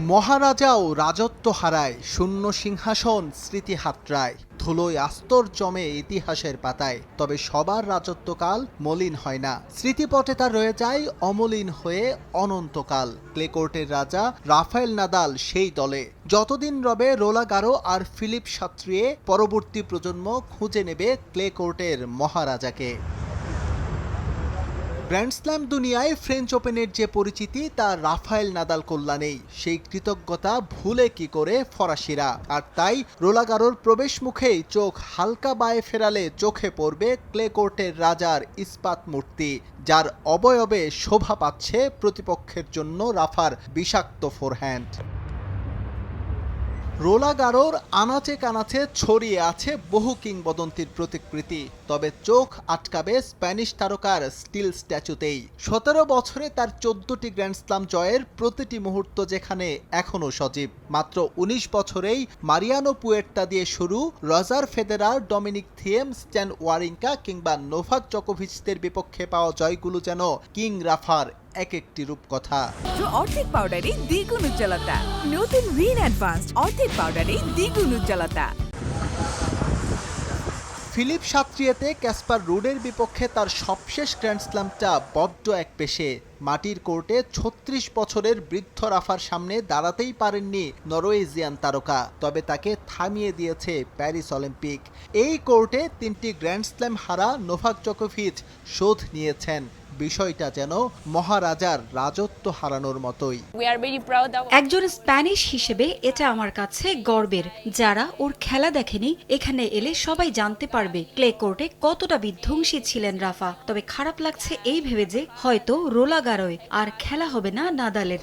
মহারাজাও রাজত্ব হারায়, শূন্য সিংহাসন স্মৃতি হাতড়ায়, ধুলোয় আস্তর জমে ইতিহাসের পাতায়। তবে সবার রাজত্বকাল মলিন হয় না। স্মৃতিপটে তা রয়ে যায় অমলিন হয়ে অনন্তকাল। ক্লেকোর্টের রাজা রাফায়েল নাদাল সেই দলে। যতদিন রবে রোলাগারো আর ফিলিপ সাত্রিয়ে পরবর্তী প্রজন্ম খুঁজে নেবে ক্লেকোর্টের মহারাজাকে। গ্র্যান্ড স্ল্যাম দুনিয়ায় ফ্রেঞ্চ ওপেনের যে পরিচিতি, তা রাফায়েল নাদাল কল্যাণেই। সেই কৃতজ্ঞতা ভুলে কি করে ফরাসিরা? আর তাই রোলাগারোর প্রবেশ মুখেই চোখ হালকা বায়ে ফেরালে চোখে পড়বে ক্লে কোর্টের রাজার ইস্পাত মূর্তি, যার অবয়বে শোভা পাচ্ছে প্রতিপক্ষের জন্য রাফার বিষাক্ত ফোরহ্যান্ড। রোলাগারোর আনাচে কানাচে ছড়িয়ে আছে বহু কিংবদন্তির প্রতিকৃতি, তবে চোখ আটকাবে স্প্যানিশ তারকার স্টিল স্ট্যাচুতেই। সতেরো বছরে তার চোদ্দটি গ্র্যান্ড স্লাম জয়ের প্রতিটি মুহূর্ত যেখানে এখনও সজীব। মাত্র ১৯ বছরেই মারিয়ানো পুয়ের্তা দিয়ে শুরু Roger Federer, Dominic Thiem, Stan Wawrinka কিংবা নোভাক জকোভিচদের বিপক্ষে পাওয়া জয়গুলো যেন কিং রাফার এক একটি রূপকথা। অর্ধেক পাউডারে দ্বিগুণ উজ্জ্বলতা। নতুন রিন অ্যাডভান্সড অর্ধেক পাউডারে দ্বিগুণ উজ্জ্বলতা। ফিলিপ সাত্রিয়েতে ক্যাসপার রুডের বিপক্ষে তার সবশেষ গ্র্যান্ড স্ল্যামটা বড্ড এক পেশে। মাটির কোর্টে ছত্রিশ বছরের বৃদ্ধ রাফার সামনে দাঁড়াতেই পারেননি নরওয়েজিয়ান তারকা তবে তাকে থামিয়ে দিয়েছে প্যারিস অলিম্পিক। এই কোর্টে তিনটি গ্র্যান্ড স্ল্যাম হারা নোভাক জকোভিচ শোধ নিয়েছেন। বিষয়টা যেন মহারাজার রাজত্ব হারানোর মতোই। একজন স্প্যানিশ হিসেবে এটা আমার কাছে গর্বের। যারা ওর খেলা দেখেনি এখানে এলে সবাই জানতে পারবে ক্লে কোর্টে কতটা বিধ্বংসী ছিলেন রাফা। তবে খারাপ লাগছে এই ভেবে যে হয়তো রোলাগারোয় আর খেলা হবে না নাদালের।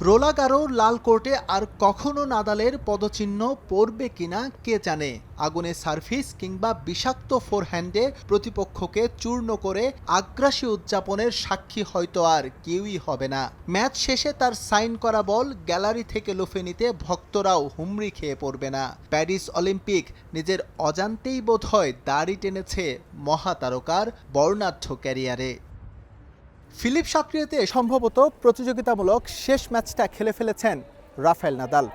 রোলাগারোর লাল কোর্টে আর কখনো নাদালের পদচিহ্ন পড়বে কিনা কে জানে? আগুনে সার্ভিস কিংবা বিষাক্ত ফোরহ্যান্ডে প্রতিপক্ষকে চূর্ণ করে আগ্রাসী উদযাপনের সাক্ষী হয়তো আর কেউই হবে না। ম্যাচ শেষে তার সাইন করা বল গ্যালারি থেকে লুফে নিতে ভক্তরাও হুমড়ি খেয়ে পড়বে না। প্যারিস অলিম্পিক নিজের অজান্তেই বোধ হয় দাড়ি টেনেছে মহাতারকার বর্ণাঢ্য ক্যারিয়ারে। ফিলিপ সাত্রিয়াতে সম্ভবত প্রতিযোগিতামূলক শেষ ম্যাচটা খেলে ফেলেছেন রাফেল নাদাল।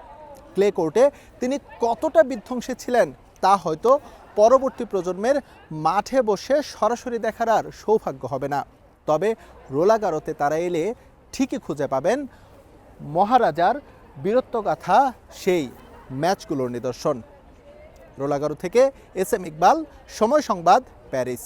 ক্লে কোর্টে তিনি কতটা বিধ্বংসী ছিলেন তা হয়তো পরবর্তী প্রজন্মের মাঠে বসে সরাসরি দেখার আর সৌভাগ্য হবে না। তবে রোলাগারোতে তারা এলে ঠিকই খুঁজে পাবেন মহারাজার বীরত্বগাথা সেই ম্যাচগুলোর নিদর্শন। রোলাগারো থেকে এস এম ইকবাল, সময় সংবাদ, প্যারিস।